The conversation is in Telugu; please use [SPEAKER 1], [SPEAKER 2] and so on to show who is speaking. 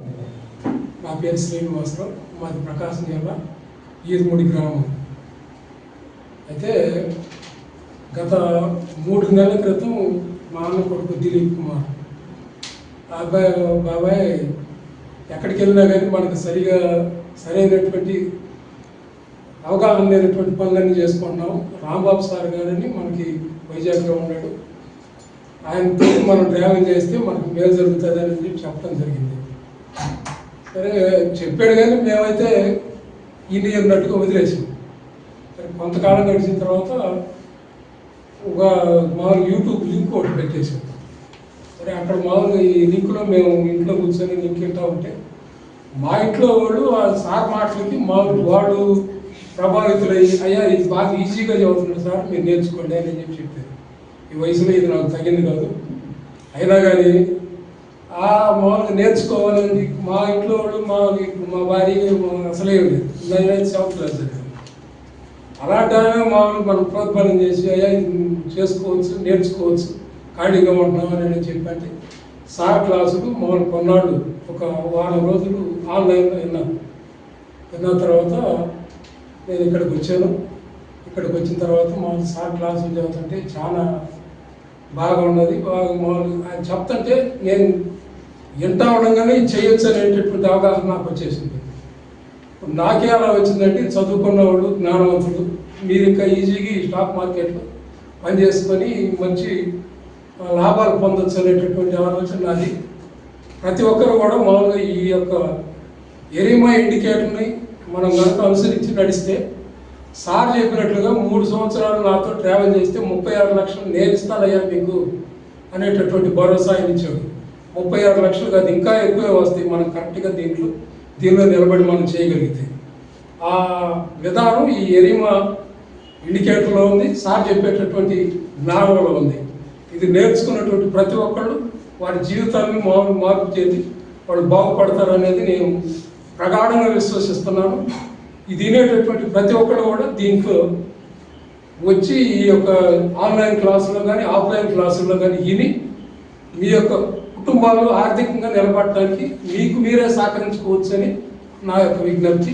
[SPEAKER 1] నా పేరు శ్రీనివాసరావు మాది ప్రకాశం జిల్లా ఈరుమూడి గ్రామం. అయితే గత మూడు నెలల క్రితం మా అన్న కొడుకు దిలీప్ కుమార్. ఆ అబ్బాయి బాబాయ్ ఎక్కడికి వెళ్ళినా కానీ మనకు సరిగా సరైనటువంటి అవగాహన లేనటువంటి పనులన్నీ చేసుకుంటున్నాం. రాంబాబు సార్ గారని మనకి వైజాగ్లో ఉన్నాడు. ఆయనతో మనం డ్రైవింగ్ చేస్తే మనకు మేలు జరుగుతుందని చెప్పి చెప్పడం జరిగింది. సరే చెప్పాడు కానీ మేమైతే ఇది అన్నట్టుగా వదిలేసాం. సరే కొంతకాలం గడిచిన తర్వాత ఒక మామూలు యూట్యూబ్ లింక్ ఒకటి పెట్టేసాం సరే అక్కడ మామూలుగా ఈ లింక్లో మేము ఇంట్లో కూర్చొని లింక్ వెళ్తూ ఉంటే మా ఇంట్లో వాళ్ళు ఆ సార్ మాటలకి మామూలు వాళ్ళు ప్రభావితులయ్యి అయ్యా ఇది బాగా ఈజీగా చదువుతున్నాడు సార్ మీరు నేర్చుకోండి అని చెప్పి చెప్పారు. ఈ వయసులో ఇది నాకు తగింది కాదు. అయినా కానీ ఆ మామూలుగా నేర్చుకోవాలని మా ఇంట్లో వాళ్ళు మా మా భార్య అసలే లేదు. నేను సెవెంత్ క్లాస్ అలాంటి మామూలు మనం ప్రోత్సాహం చేసి అయ్యా చేసుకోవచ్చు నేర్చుకోవచ్చు ఖాళీగా ఉంటున్నాం అని చెప్పంటే సార్ క్లాసులు మామూలు కొన్నాళ్ళు ఒక వారం రోజులు ఆన్లైన్లో విన్నాను విన్న తర్వాత నేను ఇక్కడికి వచ్చాను. ఇక్కడికి వచ్చిన తర్వాత మామూలు సార్ క్లాసులు చదువుతుంటే చాలా బాగున్నది బాగా ఆయన చెప్తుంటే నేను వింటా ఉండగానే చేయొచ్చు అనేటటువంటి అవగాహన నాకు వచ్చేసింది. నాకే అలా వచ్చిందంటే చదువుకున్న జ్ఞానవంతుడు మీరు ఇంకా ఈజీగా ఈ స్టాక్ మార్కెట్లో పని చేసుకొని మంచి లాభాలు పొందొచ్చు అనేటటువంటి ఆలోచన నాది. ప్రతి ఒక్కరు కూడా మామూలుగా ఈ యొక్క ఎరిమా ఇండికేటర్ని మనం కనుక అనుసరించి నడిస్తే సార్ చెప్పినట్లుగా మూడు సంవత్సరాలు నాతో ట్రావెల్ చేస్తే ముప్పై ఆరు లక్షలు నేను ఇస్తానయ్యా మీకు అనేటటువంటి భరోసా ఆయన ఇచ్చాడు. ముప్పై ఆరు లక్షలు కాదు ఇంకా ఎక్కువే వస్తాయి మనం కరెక్ట్గా దీంట్లో దీనిలో నిలబడి మనం చేయగలిగితే. ఆ విధానం ఈ ఎరిమా ఇండికేటర్లో ఉంది సార్ చెప్పేటటువంటి జ్ఞానంలో ఉంది. ఇది నేర్చుకున్నటువంటి ప్రతి ఒక్కళ్ళు వారి జీవితాన్ని మామూలు మార్పు చేసి వాళ్ళు బాగుపడతారు అనేది నేను ప్రగాఢంగా విశ్వసిస్తున్నాను. తినేటటువంటి ప్రతి ఒక్కరు కూడా దీంట్లో వచ్చి ఈ యొక్క ఆన్లైన్ క్లాసులో కానీ ఆఫ్లైన్ క్లాసుల్లో కానీ విని మీ యొక్క కుటుంబాలు ఆర్థికంగా నిలబడటానికి మీకు మీరే సహకరించుకోవచ్చు అని నా యొక్క విజ్ఞప్తి.